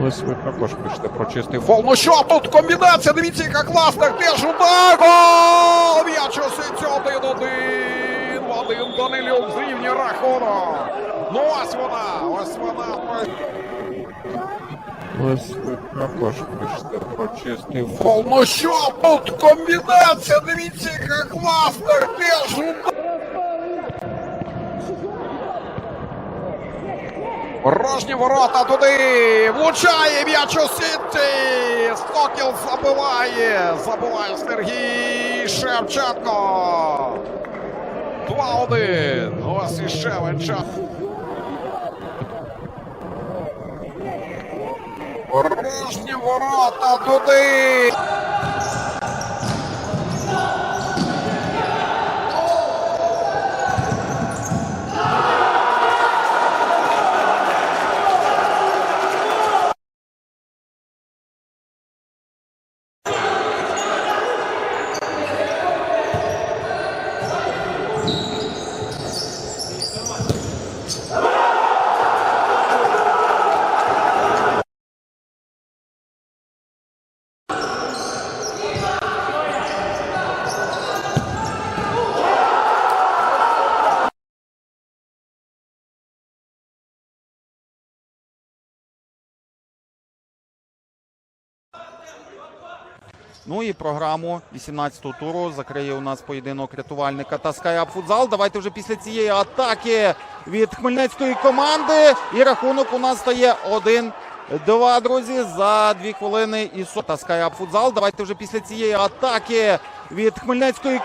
Ви також пишете про чистий фол. Ну що тут комбінація? Дивіться, яка класна. Теж удар! Гол! М'яч оситься один-один. Вадим Данилюк зрівнює рахунок. Ну ось вона, ось вона. Ви також про чистий фол. Ну що тут комбінація? Дивіться, яка класна. Теж удар! Порожні ворота туди! Влучає м'яч у сіті! Стокіл забиває! Забиває Сергій Шевченко! 2-1! Ось і Шевченко. Порожні ворота туди! Ну і програму 18-го туру закриє у нас поєдинок рятувальника та Скайап Футзал. Давайте вже після цієї атаки від хмельницької команди. І рахунок у нас стає 1-2, друзі, за дві хвилини і со та Скайап Футзал. Давайте вже після цієї атаки від хмельницької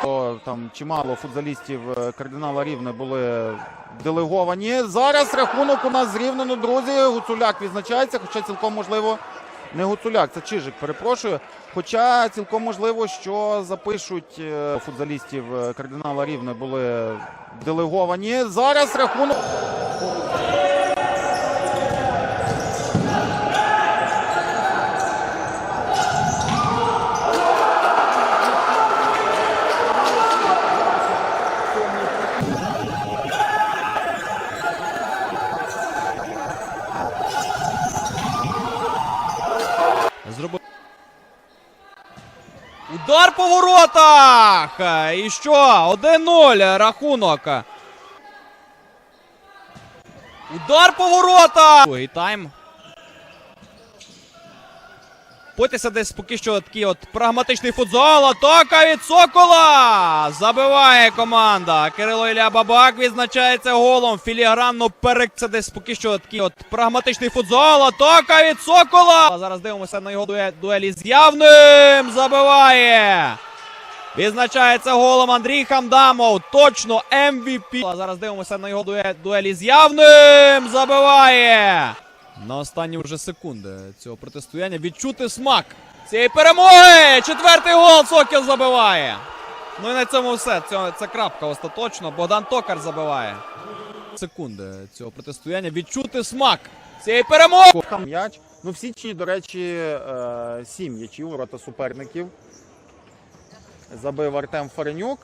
там чимало футзалістів е, кардинала Рівне були делеговані. Зараз рахунок у нас зрівнено, друзі. Гуцуляк відзначається, хоча цілком можливо. Не Гуцуляк, це Чижик, перепрошую. Хоча цілком можливо, що запишуть е, футзалістів е, кардинала Рівне були делеговані. Зараз рахунок. Удар по воротах! І що? 1-0 рахунок. Удар по воротах! Другий тайм. Потися десь поки що такий от прагматичний футзал. Атака від Сокола! Забиває команда. Кирило Ілля Бабак відзначається голом. Філігранно перек. Десь поки що такий от прагматичний футзал. Атака від Сокола! Зараз дивимося на його дуе- дуелі з явним. Забиває. Відзначається голом Андрій Хамдамов. Точно MVP. А Зараз дивимося на його дуе- дуелі з явним. Забиває. На останні вже секунди цього протистояння відчути смак цієї перемоги. Четвертий гол Сокіл забиває. Ну і на цьому все. Це, це крапка остаточно. Богдан Токар забиває. Секунди цього протистояння відчути смак цієї перемоги. М'яч. Ну, в Січні, до речі, е, сім м'ячів у ворота суперників. Забив Артем Фаренюк.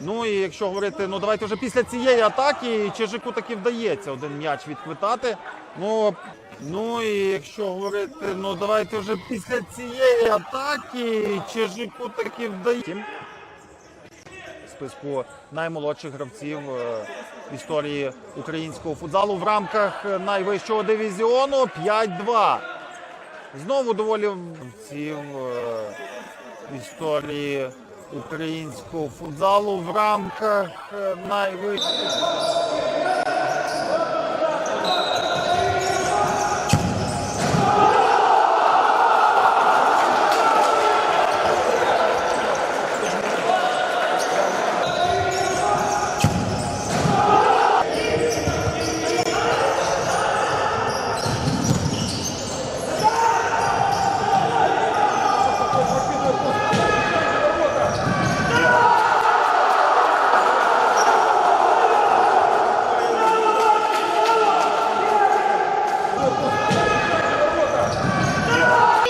Ну і якщо говорити, ну давайте вже після цієї атаки Чижику таки вдається один м'яч відхвитати. Ну, ну і якщо говорити, ну давайте вже після цієї атаки Чижику таки вдається. Списку наймолодших гравців е, в історії українського футзалу в рамках найвищого дивізіону 5-2. Знову доволі гравців е, в історії українського футзалу в рамках е, найвищого.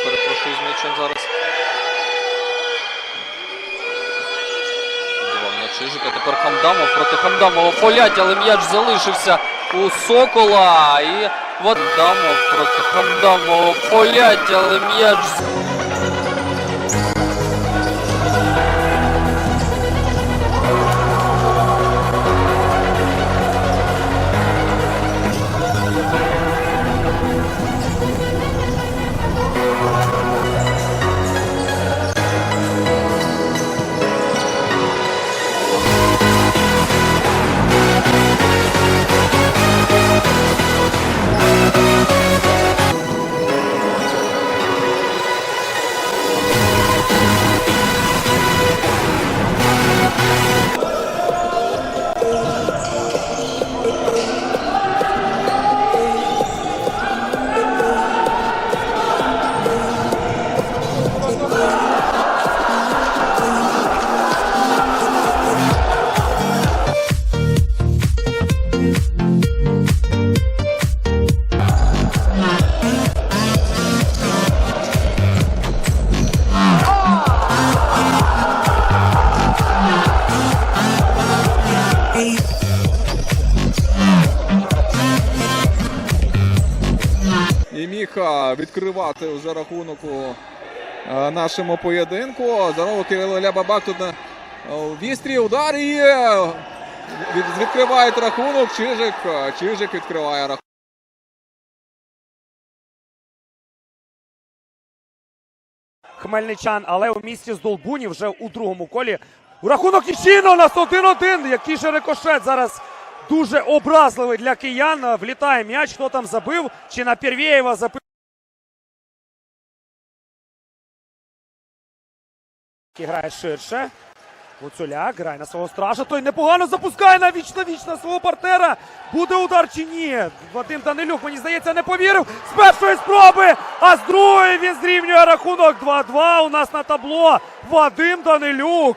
Перепрошую з м'ячем зараз. Віддавав на Чижика. Тепер Хамдамов Полять, але м'яч залишився у Сокола. І От дамо проти Хандамова полять, але м'яч І міг відкривати вже рахунок у нашому поєдинку. Здорово, Кирило Лябабак тут на а, вістрі удар і е, відкривають рахунок. Чижик. Чижик відкриває рахунок. хмельничан, але у місті Здолбуні вже у другому колі. Рахунок Іщіно на 1-1. Який же рикошет зараз дуже образливий для киян. Влітає м'яч, хто там забив, чи на Первєєва забив. Грає ширше. Гуцуляк грає на свого стража. Той непогано запускає на віч на віч на свого партнера. Буде удар чи ні? Вадим Данилюк, мені здається, не повірив. З першої спроби, а з другої він зрівнює рахунок 2-2. У нас на табло Вадим Данилюк.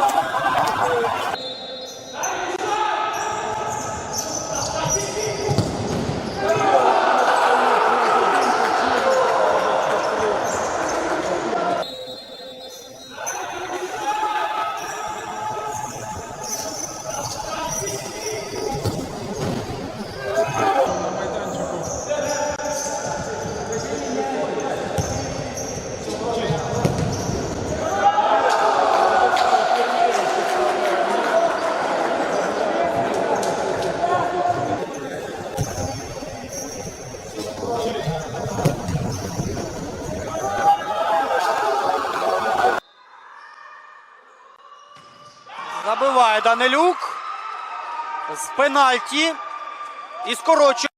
Данилюк. З пенальті. І скорочує.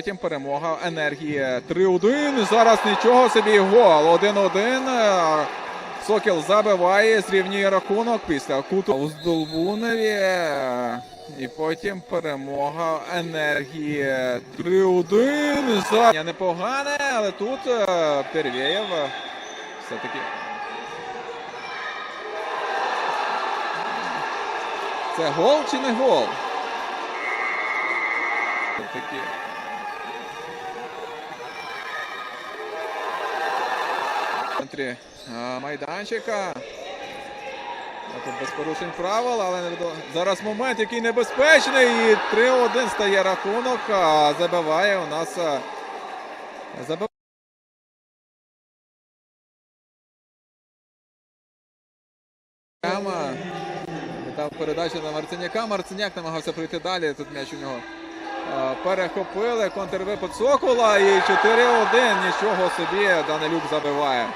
Потім перемога енергії 3-1. Зараз нічого собі гол. 1-1. Сокіл забиває, зрівнює рахунок після куту у Здолбуневі. І потім перемога енергії 3-1. За... Непогане, але тут е, Первєєв все-таки. Це гол чи не гол? Такі. Центрі майданчика. А Тут без порушень правил, але зараз момент, який небезпечний. І 3-1 стає рахунок. А забиває у нас. а, Забиває. Дав передачу на Марциняка. Марциняк намагався пройти далі. Тут м'яч у нього. Перехопили контрвипад Сокола і 4-1. Нічого собі. Данилюк забиває.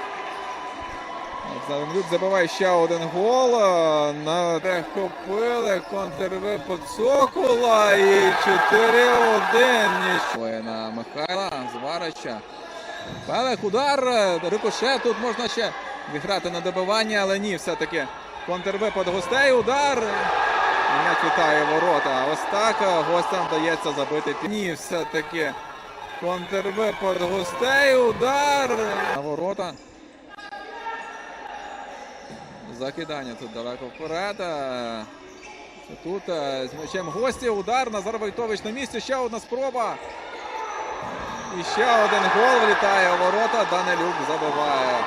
Данилюк забиває ще один гол. А, На перехопили контрвипад Сокола і 4-1. Нічого на Михайла Зварича. Пелех удар. Рикошет. Тут можна ще відграти на добивання, але ні, все-таки контрвипад гостей. Удар. М'яч вітає ворота. Ось так е, гостям вдається забити. Ні, все-таки Контрвипад гостей. Удар. На ворота. Закидання тут далеко вперед. Е, Тут е, з м'ячем гості. Удар. Назар Войтович на місці. Ще одна спроба. І ще один гол влітає у ворота. Данилюк забиває.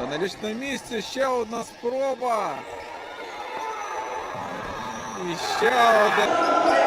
Данилюк на місці. Ще одна спроба. І ще один.